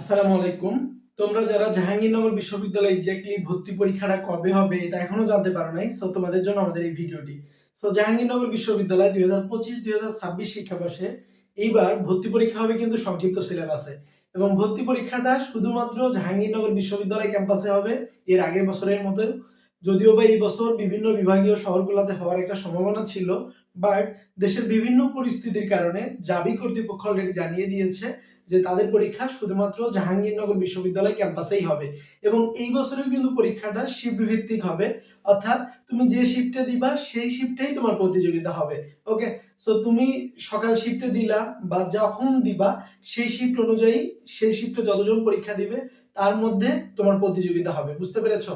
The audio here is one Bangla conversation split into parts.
আসসালামু আলাইকুম। তোমরা যারা জাহাঙ্গীরনগর বিশ্ববিদ্যালয়ে এক্স্যাক্টলি ভর্তি পরীক্ষাটা কবে হবে এটা এখনও জানতে পারো নাই সো তোমাদের জন্য আমাদের এই ভিডিওটি। সো জাহাঙ্গীরনগর বিশ্ববিদ্যালয় দুই হাজার পঁচিশ, দুই হাজার ছাব্বিশ শিক্ষাবর্ষে এইবার ভর্তি পরীক্ষা হবে কিন্তু সংক্ষিপ্ত সিলেবাসে। এবং ভর্তি পরীক্ষাটা শুধুমাত্র জাহাঙ্গীরনগর বিশ্ববিদ্যালয় ক্যাম্পাসে হবে, এর আগের বছরের মতো যদিও বা এই বছর বিভিন্ন বিভাগীয় শহরগুলোতে হওয়ার একটা সম্ভাবনা ছিল বাট দেশের বিভিন্ন পরিস্থিতির কারণে জাবি কর্তৃপক্ষ অলরেডি জানিয়ে দিয়েছে যে তাদের পরীক্ষা শুধুমাত্র জাহাঙ্গীরনগর বিশ্ববিদ্যালয় ক্যাম্পাসেই হবে এবং এই বছরেও কিন্তু পরীক্ষাটা শিফট ভিত্তিক হবে, অর্থাৎ তুমি যে শিফটে দিবা সেই শিফটেই তোমার প্রতিযোগিতা হবে ওকে সো তুমি সকাল শিফটে দিলা বা যখন দিবা সেই শিফট অনুযায়ী সেই শিফটে যতজন পরীক্ষা দিবে, তার মধ্যে তোমার প্রতিযোগিতা হবে, বুঝতে পেরেছ?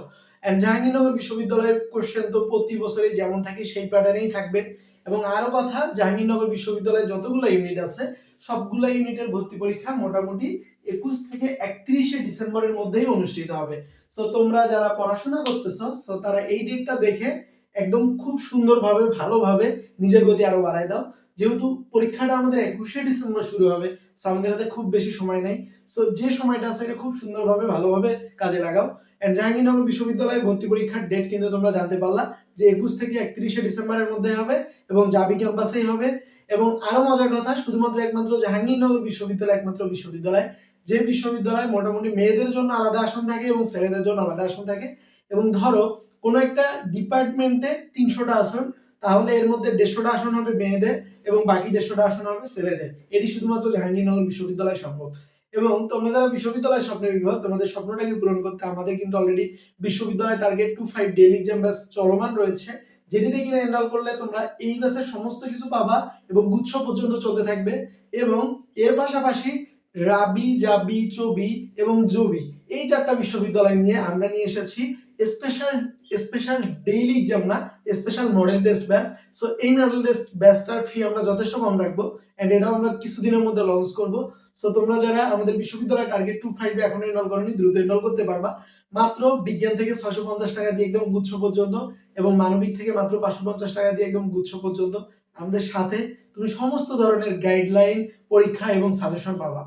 অ্যান্ড জাহাঙ্গীরনগর বিশ্ববিদ্যালয়ের কোশ্চেন তো প্রতি বছরই যেমন থাকে, সেই প্যাটার্নেই থাকবে। এবং আরও কথা জাহাঙ্গীরনগর বিশ্ববিদ্যালয়ে যতগুলো ইউনিট আছে, সবগুলো ইউনিটের ভর্তি পরীক্ষা মোটামুটি একুশ থেকে একত্রিশে ডিসেম্বরের মধ্যেই অনুষ্ঠিত হবে। সো তোমরা যারা পড়াশোনা করতেছো সো তারা এই ডেটটা দেখে একদম খুব সুন্দরভাবে, ভালোভাবে নিজের গতি আরও বাড়ায় দাও। যেহেতু পরীক্ষাটা আমাদের একুশে ডিসেম্বর শুরু হবে সো আমাদের হাতে খুব বেশি সময় নেই। সো যে সময়টা আছে, এটা খুব সুন্দরভাবে, ভালোভাবে কাজে লাগাও। অ্যান্ড জাহাঙ্গীরনগর বিশ্ববিদ্যালয়ে ভর্তি পরীক্ষার ডেট কিন্তু তোমরা জানতে পারলা যে একুশ থেকে একত্রিশে ডিসেম্বরের মধ্যে হবে এবং জাবি ক্যাম্পাসেই হবে। এবং আরও মজার কথা, শুধুমাত্র একমাত্র জাহাঙ্গীরনগর বিশ্ববিদ্যালয়, একমাত্র বিশ্ববিদ্যালয়। যে বিশ্ববিদ্যালয় মোটামুটি মেয়েদের জন্য আলাদা আসন থাকে এবং ছেলেদের জন্য আলাদা আসন থাকে। এবং ধরো, কোনো একটা ডিপার্টমেন্টে তিনশোটা আসন তাহলে এর মধ্যে দেড়শোটা আসন হবে মেয়েদের এবং বাকি দেড়শোটা আসন হবে ছেলেদের। এটি শুধুমাত্র জাহাঙ্গীরনগর বিশ্ববিদ্যালয় সম্ভব এবং তোমরা যারা বিশ্ববিদ্যালয় স্বপ্নের বিভাগ তোমাদের স্বপ্নটাকে পূরণ করতে আমাদের কিন্তু অলরেডি বিশ্ববিদ্যালয় target two five daily exam batch চলমান রয়েছে, যেটিতে কিনা এনরোল করলে তোমরা এই ব্যাচের সমস্ত কিছু পাবা এবং গুচ্ছ পর্যন্ত চলতে থাকবে। এবং এর পাশাপাশি রাবি, জাবি, চবি এবং জবি। এই চারটা বিশ্ববিদ্যালয় নিয়ে আমরা নিয়ে এসেছি স্পেশাল স্পেশাল ডেইলি এক্সাম না special model test batch so এই মডেল টেস্ট ব্যাচটার ফি আমরা যথেষ্ট কম রাখব এন্ড এটাও আমরা কিছুদিনের মধ্যে লঞ্চ করব। সো তোমরা যারা আমাদের বিশ্ববিদ্যালয় টার্গেট টু ফাইভে এখন এনরোল করনি, দ্রুত এনরোল করতে পারবা। মাত্র বিজ্ঞান থেকে ছয়শো পঞ্চাশ টাকা দিয়ে একদম গুচ্ছ পর্যন্ত এবং মানবিক থেকে মাত্র পাঁচশো পঞ্চাশ টাকা দিয়ে একদম গুচ্ছ পর্যন্ত। আমাদের সাথে তুমি সমস্ত ধরনের গাইডলাইন পরীক্ষা এবং সাজেশন পাবা।